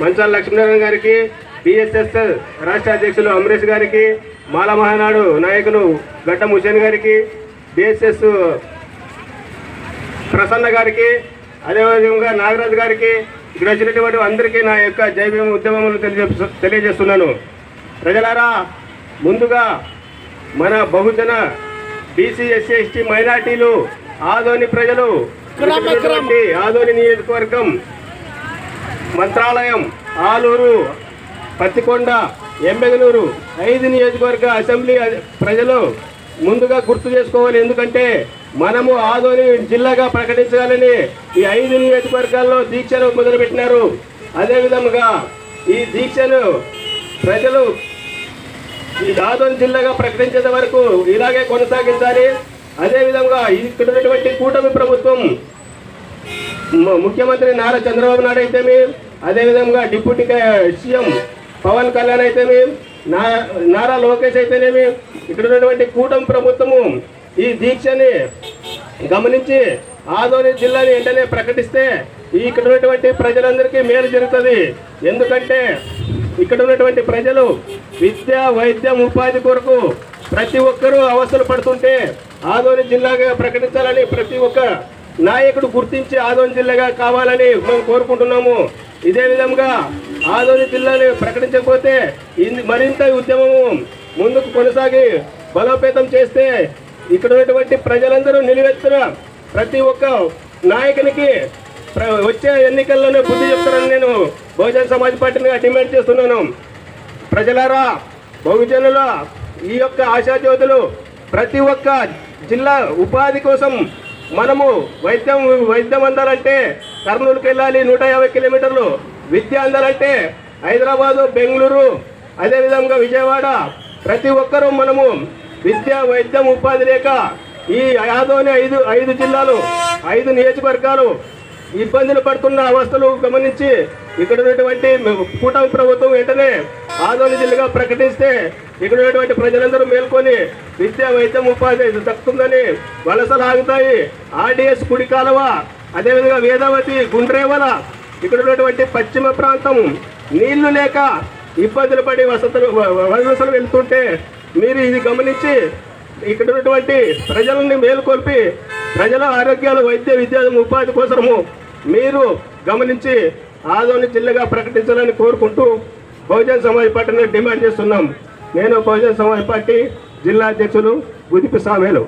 మంచాల లక్ష్మీనారాయణ గారికి బిఎస్ఎస్ రాష్ట్ర అధ్యక్షులు అమరేష్ గారికి మాల మహానాడు నాయకులు గడ్డం హుసేన్ గారికి బిఎస్ఎస్ ప్రసన్న గారికి అదేవిధంగా నాగరాజు గారికి ఇక్కడ వచ్చినటువంటి అందరికీ నా యొక్క జై భీమ ఉద్యమములు తెలియజే తెలియజేస్తున్నాను. ప్రజలారా ముందుగా మన బహుజన బీసీ ఎస్సీ ఎస్టీ మైనార్టీలు ఆదోని ప్రజలు ఆదోని నియోజకవర్గం మంత్రాలయం ఆలూరు పత్తికొండ ఎంబెగనూరు ఐదు నియోజకవర్గ అసెంబ్లీ ప్రజలు ముందుగా గుర్తు చేసుకోవాలి. ఎందుకంటే మనము ఆదోని జిల్లాగా ప్రకటించాలని ఈ ఐదు నియోజకవర్గాల్లో దీక్షను మొదలుపెట్టినారు. అదేవిధంగా ఈ దీక్షను ప్రజలు ఈ ఆదోని జిల్లాగా ప్రకటించేంత వరకు ఇలాగే కొనసాగించాలి. అదేవిధంగా ఇక్కడ ఉన్నటువంటి కూటమి ప్రభుత్వం ముఖ్యమంత్రి నారా చంద్రబాబు నాయుడు అయితేమి అదేవిధంగా డిప్యూటీ సీఎం పవన్ కళ్యాణ్ అయితేమి నా నారా లోకేష్ అయితేనేమి ఇక్కడ ఉన్నటువంటి కూటమి ప్రభుత్వము ఈ దీక్షని గమనించి ఆదోని జిల్లాని వెంటనే ప్రకటిస్తే ఈ ఇక్కడ ఉన్నటువంటి ప్రజలందరికీ మేలు జరుగుతుంది. ఎందుకంటే ఇక్కడ ఉన్నటువంటి ప్రజలు విద్య వైద్యం ఉపాధి కొరకు ప్రతి ఒక్కరూ అవసరం పడుతుంటే ఆదోని జిల్లాగా ప్రకటించాలని ప్రతి ఒక్క నాయకుడు గుర్తించి ఆదోని జిల్లాగా కావాలని మేము కోరుకుంటున్నాము. ఇదే విధంగా ఆదోని జిల్లాని ప్రకటించకపోతే మరింత ఉద్యమము ముందుకు కొనసాగి బలోపేతం చేస్తే ఇక్కడ ఉన్నటువంటి ప్రజలందరూ నిలువెత్తున ప్రతి ఒక్క నాయకునికి ప్ర- వచ్చే ఎన్నికల్లోనే బుద్ధి చెప్తారని నేను బహుజన సమాజ్ పార్టీని డిమాండ్ చేస్తున్నాను. ప్రజలారా బహుజనుల ఈ యొక్క ఆశాజ్యోతులు ప్రతి ఒక్క జిల్లా ఉపాధి కోసం మనము వైద్యం వైద్యం అందాలంటే కర్నూలుకి వెళ్ళాలి నూట యాభై కిలోమీటర్లు. విద్య అందాలంటే హైదరాబాదు బెంగళూరు అదేవిధంగా విజయవాడ. ప్రతి ఒక్కరూ మనము విద్య వైద్యం ఉపాధి లేక ఈ యాదోని ఐదు ఐదు జిల్లాలు ఐదు నియోజకవర్గాలు ఇబ్బందులు పడుతున్న అవస్థలు గమనించి ఇక్కడ ఉన్నటువంటి కూటమి ప్రభుత్వం వెంటనే ఆదోని జిల్లాగా ప్రకటిస్తే ఇక్కడ ఉన్నటువంటి ప్రజలందరూ మేల్కొని విద్య వైద్యం ఉపాధి దక్కుతుందని వలసలు ఆగుతాయి. ఆర్డీఎస్ కుడి కాలువ అదేవిధంగా వేదావతి గుండ్రేవల ఇక్కడ ఉన్నటువంటి పశ్చిమ ప్రాంతం నీళ్ళు లేక ఇబ్బందులు పడి వసతులు వలసలు వెళ్తుంటే మీరు ఇది గమనించి ఇక్కడ ఉన్నటువంటి ప్రజలని మేలుకొల్పి ప్రజల ఆరోగ్యాలు వైద్య విద్య ఉపాధి కోసము మీరు గమనించి ఆదోని జిల్లాగా ప్రకటించాలని కోరుకుంటూ బహుజన సమాజ్ పార్టీని డిమాండ్ చేస్తున్నాం. నేను బహుజన సమాజ్ పార్టీ జిల్లా అధ్యక్షులు గుదిపి సామేలు.